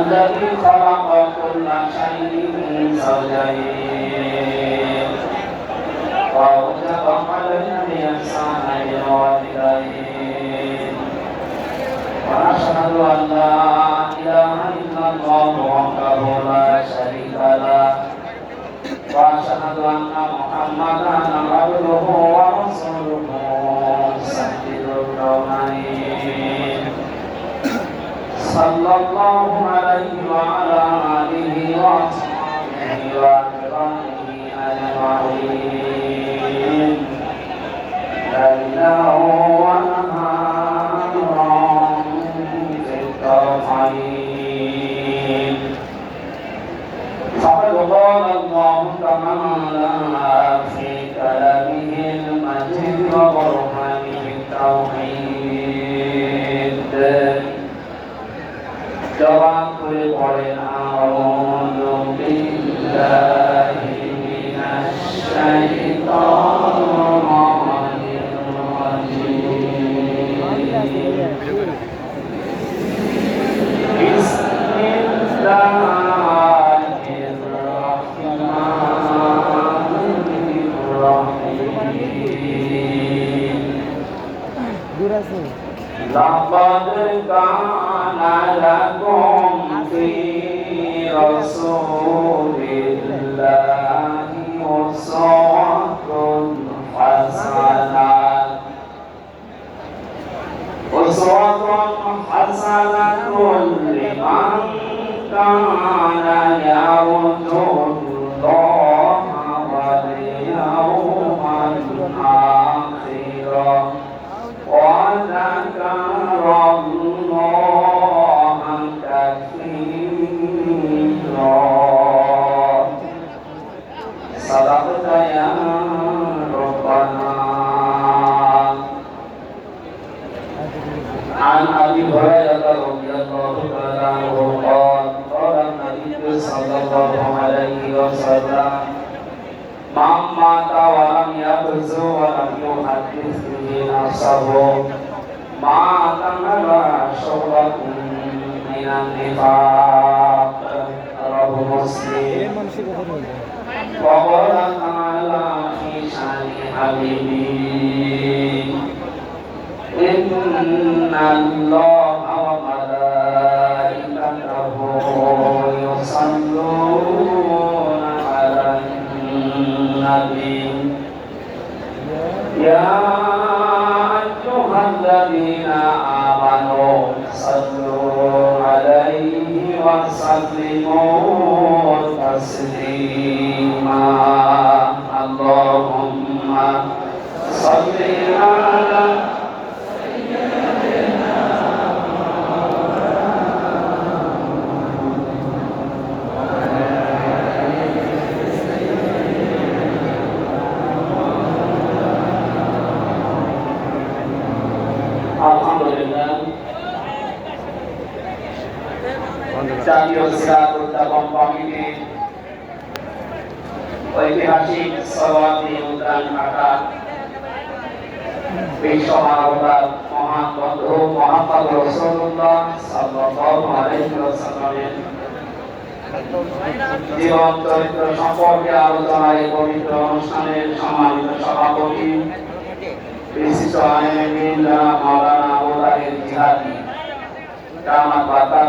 الذي خلق كل شيء زوجين وأوجب علينا الإحسان بالوالدين ونشهد أن لا إله إلا الله وحده لا شريك له وأشهد أن محمدا عبده ورسوله سيد الكون صلى الله عليه وعلى آله وأصحابه وأكرامه أجمعين ليلا ونهارا في الطرفين فقد قال الله تعالى في كلامه المجيد وبرهانه التوحيد জবান করে পড়েন আউযু বিল্লাহি মিনাশ শাইতানির রাজিম বিসমিল্লাহির لكم في رسول الله أسوة حسنة أسوة حسنة لمن كان يرجو الله مات ولم يغزو ولم يحدث به نفسه مات على شعبة من النفاق رواه مسلم وقال تعالى في شان حبيبي إن الله تسليما اللهم صل على আলাইহি ওয়াসাল্লামের জীবন চরিত্র সম্পর্কে আলোচনার এই পবিত্র অনুষ্ঠানের সম্মানিত সভাপতি, বিশিষ্ট আইনবিদ মাওলানা জিহাদি দামাত বাতাল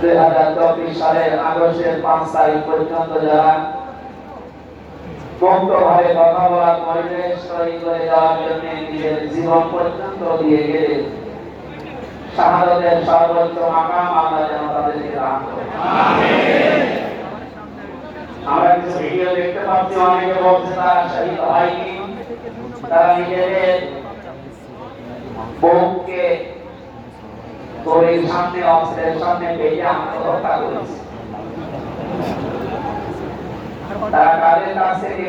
দুই হাজার চব্বিশ সালের আগস্টের পাঁচ তারিখ পর্যন্ত যারা মুক্তভাবে কথা বলার পরিবেশ তৈরি করে দেওয়ার জন্য নিজের জীবন পর্যন্ত দিয়ে গেলেন শাহাদতের সর্বোচ্চ মাকাম আল্লাহ যেন তাদেরকে দান করে। আমরা কিছু ভিডিও দেখতে পাচ্ছি, অনেকে বলছে তারা শহীদ হয়নি। তারা নিজেদের বউকে গরির সামনে অস্ত্রের সামনে পেয়ে আত্মহত্যা করেছে। তারা কাদের কাছ থেকে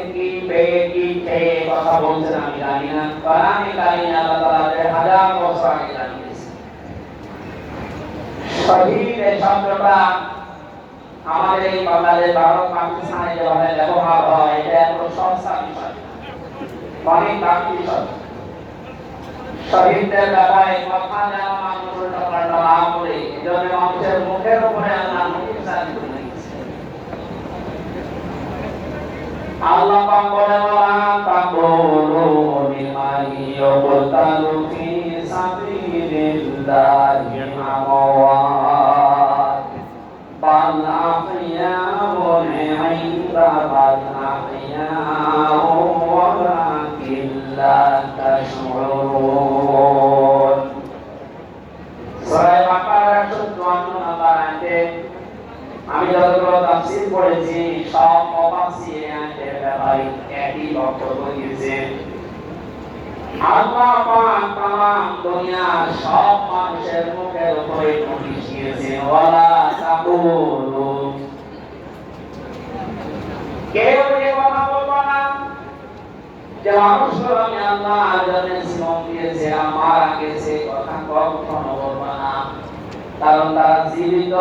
ব্যবহার হয় মানুষের মুখের উপরে আল্লাহ আলাইহি আল্লাহ পাক বলে ওয়ালা তাকুলু ফি সাবিলিল্লাহি। মুফাসসির ব্যাপারে একই বক্তব্য দিয়েছেন আল্লাহ পাক তামাম দুনিয়ার সব মানুষের মুখের উপরে নোটিশ দিয়েছেন ওয়ালা তাকুলু কেউ যে কথা বলব না যে মানুষগুলো আমি আল্লাহ আজনের জীবন দিয়েছে আমার আগে সে কথা কখনো বলব না কারণ তারা জীবিত